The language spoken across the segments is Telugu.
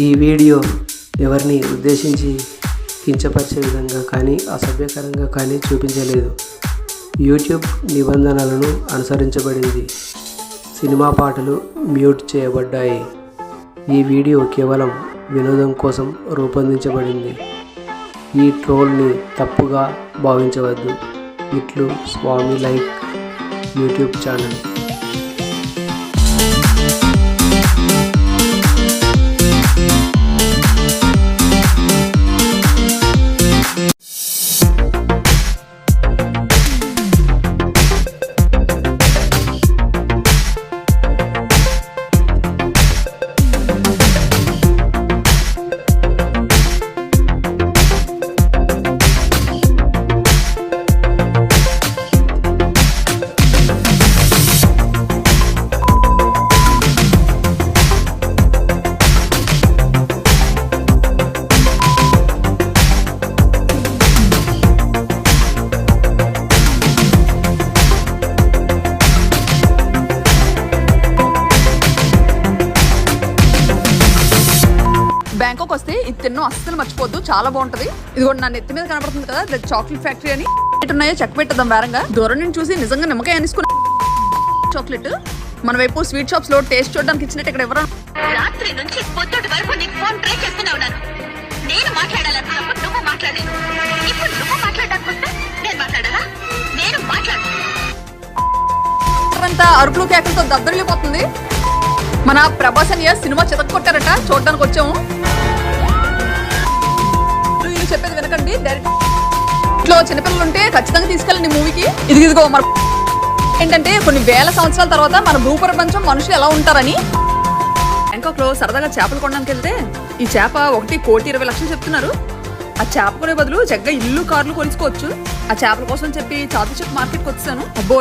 ఈ వీడియో ఎవరిని ఉద్దేశించి కించపరిచే విధంగా కానీ అసభ్యకరంగా కానీ చూపించలేదు. యూట్యూబ్ నిబంధనలను అనుసరించబడింది. సినిమా పాటలు మ్యూట్ చేయబడ్డాయి. ఈ వీడియో కేవలం వినోదం కోసం రూపొందించబడింది. ఈ ట్రోల్ని తప్పుగా భావించవద్దు. ఇట్లు Swami like YouTube channel. Bangkok వస్తే ఇది తిన్నో అస్సలు మర్చిపోద్దు. చాలా బాగుంటది. ఇది కూడా నా నెత్తి మీద కనపడుతుంది కదా ఇది చాక్లెట్ ఫ్యాక్టరీ అని. ఎటు ఉన్నాయో చెక్ పెట్టదాం వేరంగా దూరం నుంచి చూసి నిజంగా నిమ్మకాయ అనిసుకుని చాక్లెట్ మన వైపు స్వీట్ షాప్స్లో టేస్ట్ చూడడానికి ఇచ్చినట్టు ఇక్కడ ఎవరు రాత్రి నుంచి పొద్దుటి వరకు నీకు ఫోన్ ట్రై చేస్తూనే ఉన్నాను నేను మాట్లాడాలనుకున్నప్పుడు నువ్వు మాట్లాడలేదు ఇప్పుడు నువ్వు మాట్లాడడానికి వస్తే నేను మాట్లాడాలా? నేను మాట్లాడు. అంతా అరుకులు కేకలతో దద్దరిల్లిపోతుంది. మన ప్రభాస్ అనియ సినిమా చితక్కొట్టారట చూడడానికి వచ్చాము. చెప్పేది వినకండి. డైరెక్ట్ ఇంట్లో చిన్నపిల్లలు ఉంటే ఖచ్చితంగా తీసుకెళ్ళండి మూవీకి. ఇది ఇదిగో మన ఏంటంటే కొన్ని వేల సంవత్సరాల తర్వాత మన భూప్రపంచం మనుషులు ఎలా ఉంటారని. బ్యాంకాక్లో సరదాగా చేపలు కొనడానికి వెళ్తే ఈ చేప ఒకటి కోటి ఇరవై లక్షలు చెప్తున్నారు. ఆ చేప కొనే బదులు చక్కగా ఇల్లు కార్లు కొలుచుకోవచ్చు ఆ చేపల కోసం చెప్పి చాతు చెప్పు మార్కెట్కి వచ్చాను. అబ్బో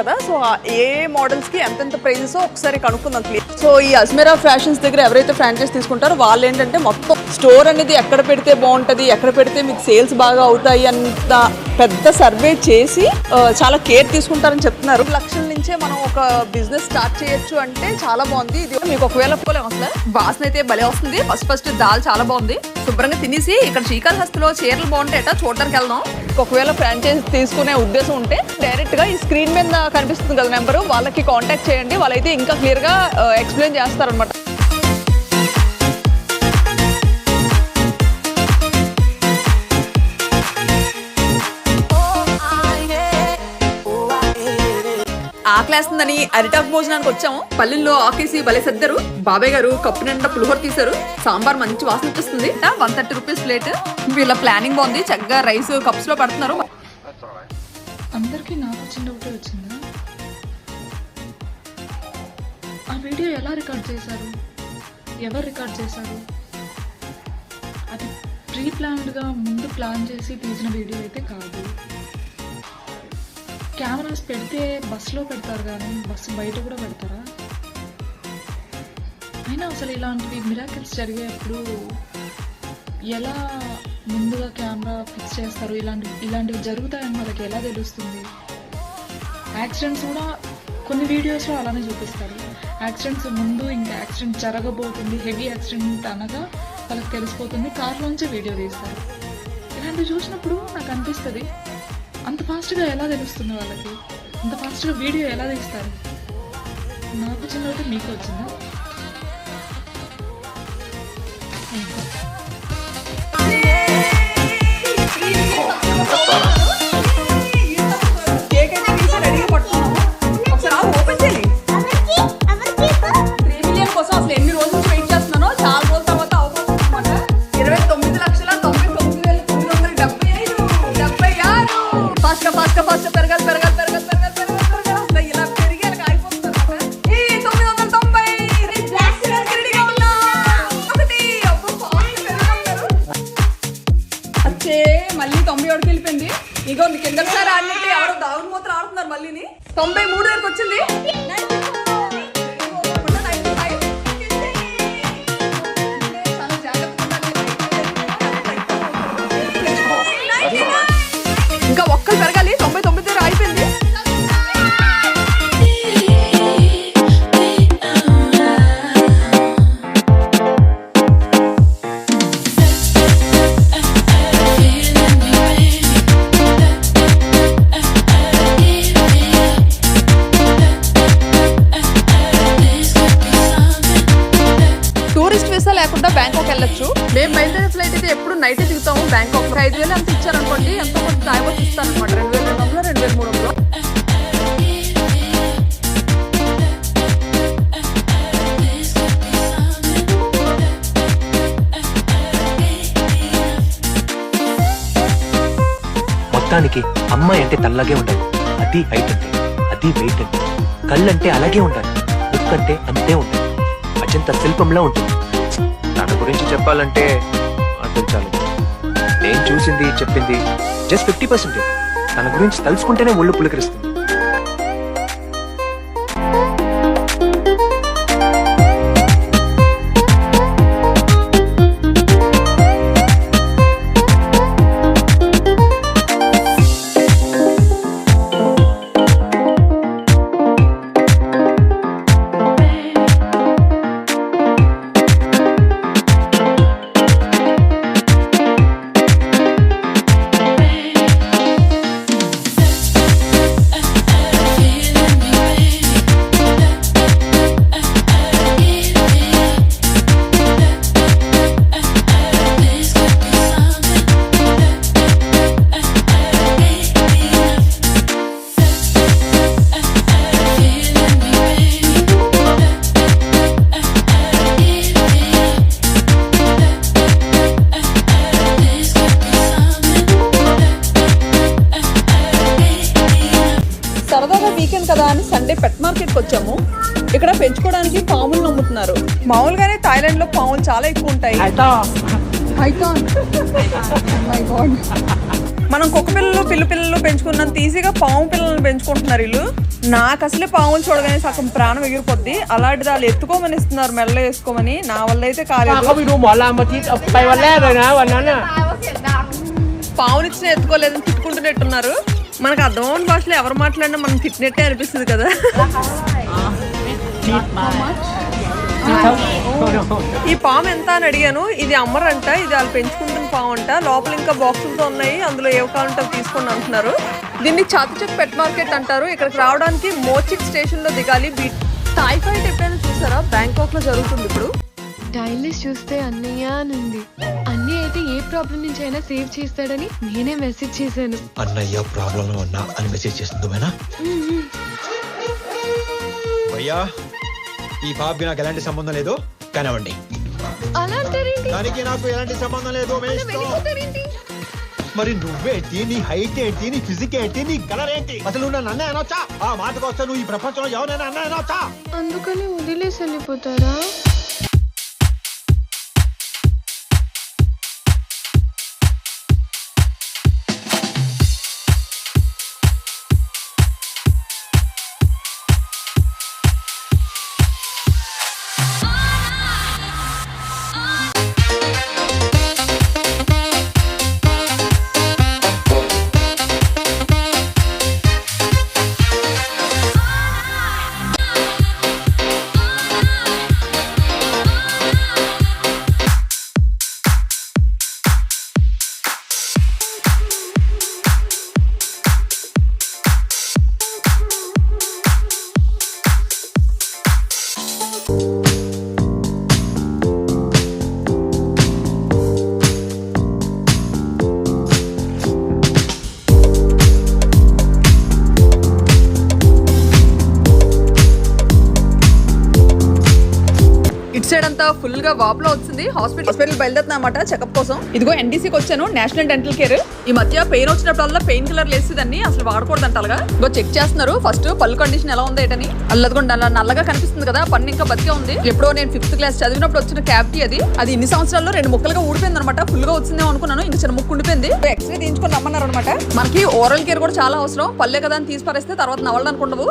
కదా? సో ఏ మోడల్స్కి ఎంతెంత ప్రైజెస్ ఒకసారి కనుక్కుందాం క్లియర్ సో ఈ అజ్మీరా ఫ్యాషన్స్ దగ్గర ఎవరైతే ఫ్రాంచైజ్ తీసుకుంటారో వాళ్ళు ఏంటంటే మొత్తం స్టోర్ అనేది ఎక్కడ పెడితే బాగుంటది ఎక్కడ పెడితే మీకు సేల్స్ బాగా అవుతాయి అంత పెద్ద సర్వే చేసి చాలా కేర్ తీసుకుంటారని చెప్తున్నారు. లక్షల నుంచే మనం ఒక బిజినెస్ స్టార్ట్ చేయొచ్చు అంటే చాలా బాగుంది. ఇది మీకు ఒకవేళ పోలేం అసలు. వాసన అయితే భలే వస్తుంది. ఫస్ట్ ఫస్ట్ దాల్ చాలా బాగుంది. శుభ్రంగా తినేసి ఇక్కడ శ్రీకాళహస్తిలో చీరలు బాగుంటాయట చూడడానికి వెళ్దాం ఒకవేళ ఫ్రాంచైజ్ తీసుకునే ఉద్దేశం ఉంటే డైరెక్ట్గా ఈ స్క్రీన్ మీద కనిపిస్తుంది కదా నెంబరు వాళ్ళకి కాంటాక్ట్ చేయండి. వాళ్ళైతే ఇంకా క్లియర్గా ఎక్స్ప్లెయిన్ చేస్తారనమాట ఆకలేస్తుందని అరిటాకు భోజనానికి వచ్చాము. పల్లెల్లో ఆకేసి భలే సర్దారు. బాబాయ్ గారు కప్పు నిండా పులిహోర తీశారు. సాంబార్ మంచి వాసన వచ్చేస్తుంది. One thirty rupees plate. వీళ్ళ ప్లానింగ్ బాగుంది. చక్కగా రైస్ కప్స్లో పడుతున్నారు. అందరికీ నాకు వచ్చిన ఒకటే వచ్చిందా? ఆ వీడియో ఎలా రికార్డ్ చేశారు? ఎవరు రికార్డ్ చేశారు? అది ప్రీ ప్లాన్డ్గా ముందు ప్లాన్ చేసి తీసిన వీడియో అయితే కాదు. కెమెరాస్ పెడితే బస్సులో పెడతారు కానీ బస్సు బయట కూడా పెడతారా? అయినా అసలు ఇలాంటివి మిరాకిల్స్ జరిగేప్పుడు ఎలా ముందుగా కెమెరా ఫిక్స్ చేస్తారు. ఇలాంటి ఇలాంటివి జరుగుతాయని వాళ్ళకి ఎలా తెలుస్తుంది? యాక్సిడెంట్స్ కూడా కొన్ని వీడియోస్లో అలానే చూపిస్తారు. యాక్సిడెంట్స్ ముందు ఇంకా యాక్సిడెంట్ జరగబోతుంది. హెవీ యాక్సిడెంట్ అనగా వాళ్ళకి తెలిసిపోతుంది. కార్లోంచి వీడియో తీస్తారు. ఇలాంటివి చూసినప్పుడు నాకు అనిపిస్తుంది అంత ఫాస్ట్గా ఎలా తెలుస్తుంది వాళ్ళకి? అంత ఫాస్ట్గా వీడియో ఎలా తీస్తారు? నాకు చిన్నది మీకు వచ్చిందా? బయలుదేరే ఫ్లైట్ అయితే ఎప్పుడు నైట్ దిగుతాము. బ్యాంకాక్ ఐదు వేలు అంత ఇచ్చారనుకోండి ఎంత కొంత తాయిపోతే ఇస్తారనమాట రెండు వేల రెండు వందలు రెండు వేల మూడు వందలు. మొత్తానికి అమ్మాయి అంటే తల్లగే ఉండాలి. అది హైట్ అంటే అది వెయిట్ అంటే. కళ్ళంటే అలాగే ఉండాలి. ముక్కంటే అంతే ఉండాలి. అత్యంత శిల్పంలా ఉంటుంది. తన గురించి చెప్పాలంటే అర్థం చాలు నేను చూసింది చెప్పింది జస్ట్ ఫిఫ్టీ పర్సెంట్ తన గురించి తలుచుకుంటేనే ఒళ్ళు పులకరిస్తుంది. మామూలుగానే థాయిలాండ్లో పాములు చాలా ఎక్కువ ఉంటాయి. మనం కుక్క పిల్లలు పిల్లి పిల్లలు పెంచుకున్నంత ఈజీగా పాము పిల్లలను పెంచుకుంటున్నారు వీళ్ళు. నాకు అసలే పాములు చూడగానే సగం ప్రాణం ఎగిరిపోద్ది. అలాంటిది వాళ్ళు ఎత్తుకోమని ఇస్తున్నారు మెల్ల వేసుకోమని. నా వల్ల అయితే కాలేదు. పావునిచ్చిన ఎత్తుకోలేదని తిట్టుకుంటున్నట్టున్నారు. మనకు అర్థమవుని భాషలో ఎవరు మాట్లాడినా మనం తిట్టినట్టే అనిపిస్తుంది కదా. ఈ పాము ఎంత అని అడిగాను. ఇది అమ్మరంట ఇది వాళ్ళు పెంచుకుంటున్న పాము అంట. లోపల ఇంకా బాక్సులతో ఉన్నాయి. అందులో ఏవి కావాలంటే తీసుకోండి అంటున్నారు. దీన్ని చాతుచక్ పెట్ మార్కెట్ అంటారు. ఇక్కడికి రావడానికి మోచిక్ స్టేషన్లో దిగాలి థాయ్ ఫైట్ ఎప్పుడైనా చూసారా? బ్యాంకాక్లో జరుగుతుంది ఇప్పుడు. టైల్స్ చూస్తే అన్నయ్య అని ఉంది. అన్నయ్య అయితే ఏ ప్రాబ్లం నుంచి అయినా సేవ్ చేస్తాడని నేనే మెసేజ్ చేశాను. అన్నయ్య ప్రాబ్లంలో ఉన్నా అని మెసేజ్ భయ్యా ఈ బాబుకి నాకు ఎలాంటి సంబంధం లేదు. కనవండి. అలా అంటారేంటి దానికి నాకు ఎలాంటి సంబంధం లేదు. వెళ్ళిపోతారేంటి? మరి నువ్వేంటి నీ హైట్ ఏంటి? నీ ఫిజిక్ ఏంటి? నీ కలర్ ఏంటి? అసలు నువ్వు నన్ను అనొచ్చా? ఆ మాటకు వస్తే నువ్వు ఈ ప్రపంచంలో ఎవరైనా అన్నయ్య అనొచ్చా? అందుకని వదిలేసి వెళ్ళిపోతారా? గా వాపులో వచ్చింది. హాస్పిటల్ హాస్పిటల్ బయలుదేరుతున్నా అనమాట చెకప్ కోసం. ఇదిగో ఎన్డీసీకి వచ్చాను నేషనల్ డెంటల్ కేర్. ఈ మధ్య పెయిన్ వచ్చినప్పుడల్లా పెయిన్ కిల్లర్ లేస్తుందని అసలు వాడకూడదంట అలాగా ఇగో చెక్ చేస్తున్నారు ఫస్ట్ పళ్ళు కండిషన్ ఎలా ఉంది ఏంటని. అల్లదిగోండి అలా నల్లగా కనిపిస్తుంది కదా పన్ను ఇంకా బతికే ఉంది. ఎప్పుడో నేను ఫిఫ్త్ క్లాస్ చదివినప్పుడు వచ్చిన క్యావిటీ అది. అది ఇన్ని సంవత్సరాల్లో రెండు ముక్కలుగా ఊడిపోయింది అనమాట ఫుల్గా వచ్చిందేమో అనుకున్నాను ఇంకా చిన్న ముక్కు ఉండిపోయింది. ఎక్స్రే తీయించుకొని రమ్మన్నారు అనమాట మనకి ఓరల్ కేర్ కూడా చాలా అవసరం పల్లె కదా అని తీసి పారేస్తే తర్వాత నవ్వాలనుకుండవు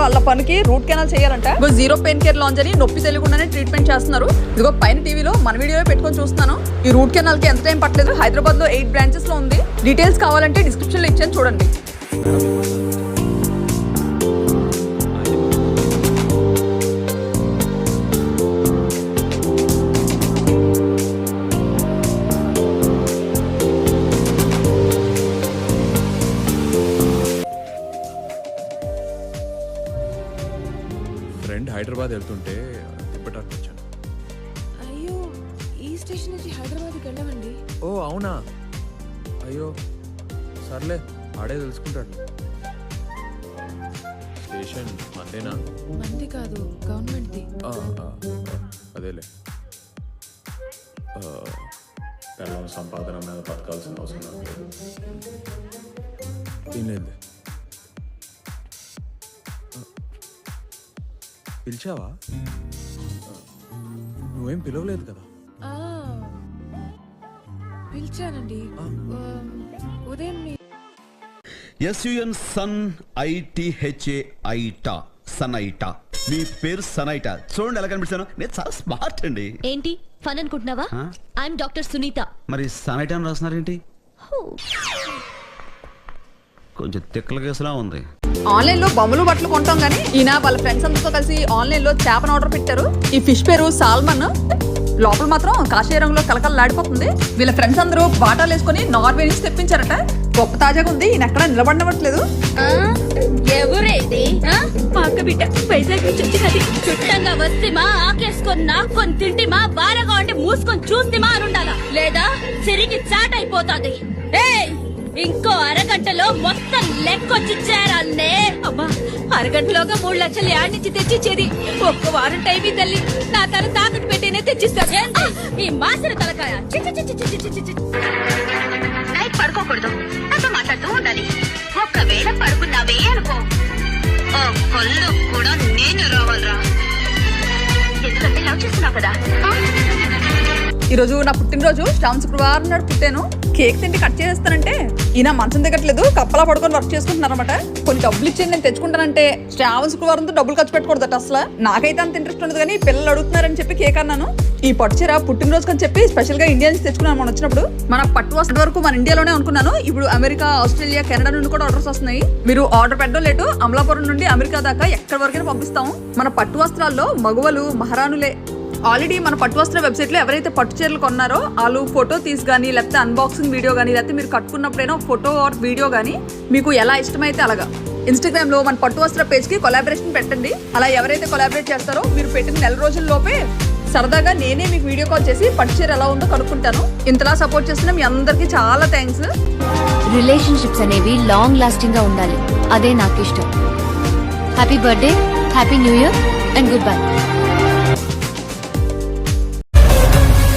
వాళ్ళ పనికి రూట్ కెనాల్ చేయాలంట. ఇగో జీరో పెయిన్ కేర్ లాంచ్ అని నొప్పి తెలియకుండానే ట్రీట్మెంట్ చేస్తున్నారు. ఇదిగో పైన టీవీలో మన వీడియో పెట్టుకొని చూస్తున్నాను. ఈ రూట్ కెనాల్కి ఎంత టైం పట్టలేదు? హైదరాబాద్లో ఎయిట్ బ్రాంచెస్లో ఉంది. డీటెయిల్స్ కావాలంటే డిస్క్రిప్షన్లో ఇచ్చాను చూడండి. ఫ్రెండ్ హైదరాబాద్ వెళ్తుంటే తిప్పటానికి వచ్చాను. అయ్యో ఈ స్టేషన్ నుంచి హైదరాబాద్కి వెళ్ళమండి. ఓ అవునా? అయ్యో సర్లే ఆడే తెలుసుకుంటాడు స్టేషన్ అంతేనా మంది కాదు గవర్నమెంట్ది. ఆ, ఆ, ఆ, అదేలే పిల్లల సంపాదన మీద బతకాల్సిన అవసరం లేదు పిలిచావా? నువ్వేం పిలవలేదు కదా? ఆ, పిలిచానండి. ఉదయం మీ S U N sun I T H A AITA sun AITA మీ పేరు సన్ ఐటా చూడండి ఎలా కనిపిస్తాను. నేను చాలా స్మార్ట్ అండి. ఏంటి? ఫన్ అనుకుంటున్నావా? ఆ? ఐఎమ్ డాక్టర్ సునీత మరి సన్ ఐటా అని రాస్తున్నారేంటి? కొంచెం తిక్కల కేసులా ఉంది. ఆన్లైన్లో బొమ్మలు బట్టలు కొంటాం కానీ ఈయన వాళ్ళ ఫ్రెండ్స్ అందరితో కలిసి ఆన్లైన్లో చేపను ఆర్డర్ పెట్టారు. ఈ ఫిష్ పేరు సాల్మన్. లోపల మాత్రం కాషాయ రంగులో కలకలలాడిపోతుంది వీళ్ళ ఫ్రెండ్స్ అందరూ బాటాలు వేసుకొని నార్వే నుంచి తెప్పించారట. గొప్ప తాజాగా ఉంది ఈయన ఎక్కడ నిలబడనట్లేదు ఎవరేది? మా బిడ్డ వైజాగ్ నుంచి వచ్చినది చుట్టంగా వస్తే మా ఆకేసుకొని నాక్కొని తింటి మా బారగా మూసుకొని చూస్తే మా అనుండాలా లేదా? చెరిగి చాట్ అయిపోతాది ఏయ్! ఇంకో అరగంటలో మొత్తం లెక్కొచ్చి చేరాలనే. అమ్మా అరగంటలోగా మూడు లక్షలు యాడ్ నుంచి తెచ్చిచ్చేది. ఒక్క వారం టైం తల్లి. నా తల తాకట్టు పెట్టేనే తెచ్చిస్తా ఏంది? ఈ మాసిన తలకాయ. నైట్ పడుకోకూడదు. నాతో మాట్లాడుతూ ఉండాలి. ఒక్కవేళ పడుకున్నావే అనుకో. కూడా నేను రావాలరా. ఎందుకంటే లవ్ చేస్తున్నావు కదా? ఈరోజు నా పుట్టినరోజు శ్రావణ శుక్రవారం నాడు పుట్టాను. కేక్ తింటే కట్ చేస్తానంటే ఈయన మంచం దిగట్లేదు కప్పలా పడుకొని వర్క్ చేసుకుంటున్నారు అనమాట కొన్ని డబ్బులు ఇచ్చి నేను తెచ్చుకుంటానంటే శ్రావణ శుక్రవారంతో డబ్బులు ఖర్చు పెట్టకూడదట అసలు. నాకైతే అంత ఇంట్రెస్ట్ ఉండదు కానీ పిల్లలు అడుగుతున్నారని చెప్పి కేక్ అన్నాను. ఈ పట్టుచీర పుట్టినరోజు అని చెప్పి స్పెషల్గా ఇండియా నుంచి తెచ్చుకున్నాను మనం వచ్చినప్పుడు. మన పట్టు వస్తున్న వరకు మన ఇండియాలోనే అనుకున్నాను. ఇప్పుడు అమెరికా ఆస్ట్రేలియా కెనడా నుండి కూడా ఆర్డర్స్ వస్తున్నాయి. మీరు ఆర్డర్ పెట్టడం లేటు అమలాపురం నుండి అమెరికా దాకా ఎక్కడి వరకైనా పంపిస్తాం మన పట్టు వస్త్రాల్లో మగవలు మహారాణులే. ఆల్రెడీ మన పట్టు వస్త్ర వెబ్సైట్లో ఎవరైతే పట్టు చీరలు కొన్నారో వాళ్ళు ఫోటో తీసి కానీ లేకపోతే అన్బాక్సింగ్ వీడియో కానీ లేకపోతే మీరు కట్టుకున్నప్పుడైనా ఫోటో ఆర్ వీడియో కానీ మీకు ఎలా ఇష్టమైతే అలాగా. ఇన్స్టాగ్రామ్లో మన పట్టు వస్త్ర పేజ్కి కొలాబరేషన్ పెట్టండి. అలా ఎవరైతే కొలాబరేట్ చేస్తారో మీరు పెట్టిన నెల రోజుల్లోపే సరదాగా నేనే మీకు వీడియో కాల్ చేసి పట్టు చీర ఎలా ఉందో కనుక్కుంటాను. ఇంతలా సపోర్ట్ చేసిన మీ అందరికీ చాలా థ్యాంక్స్ రిలేషన్షిప్స్ అనేవి లాంగ్ లాస్టింగ్గా ఉండాలి. అదే నాకు ఇష్టం happy birthday happy new year and goodbye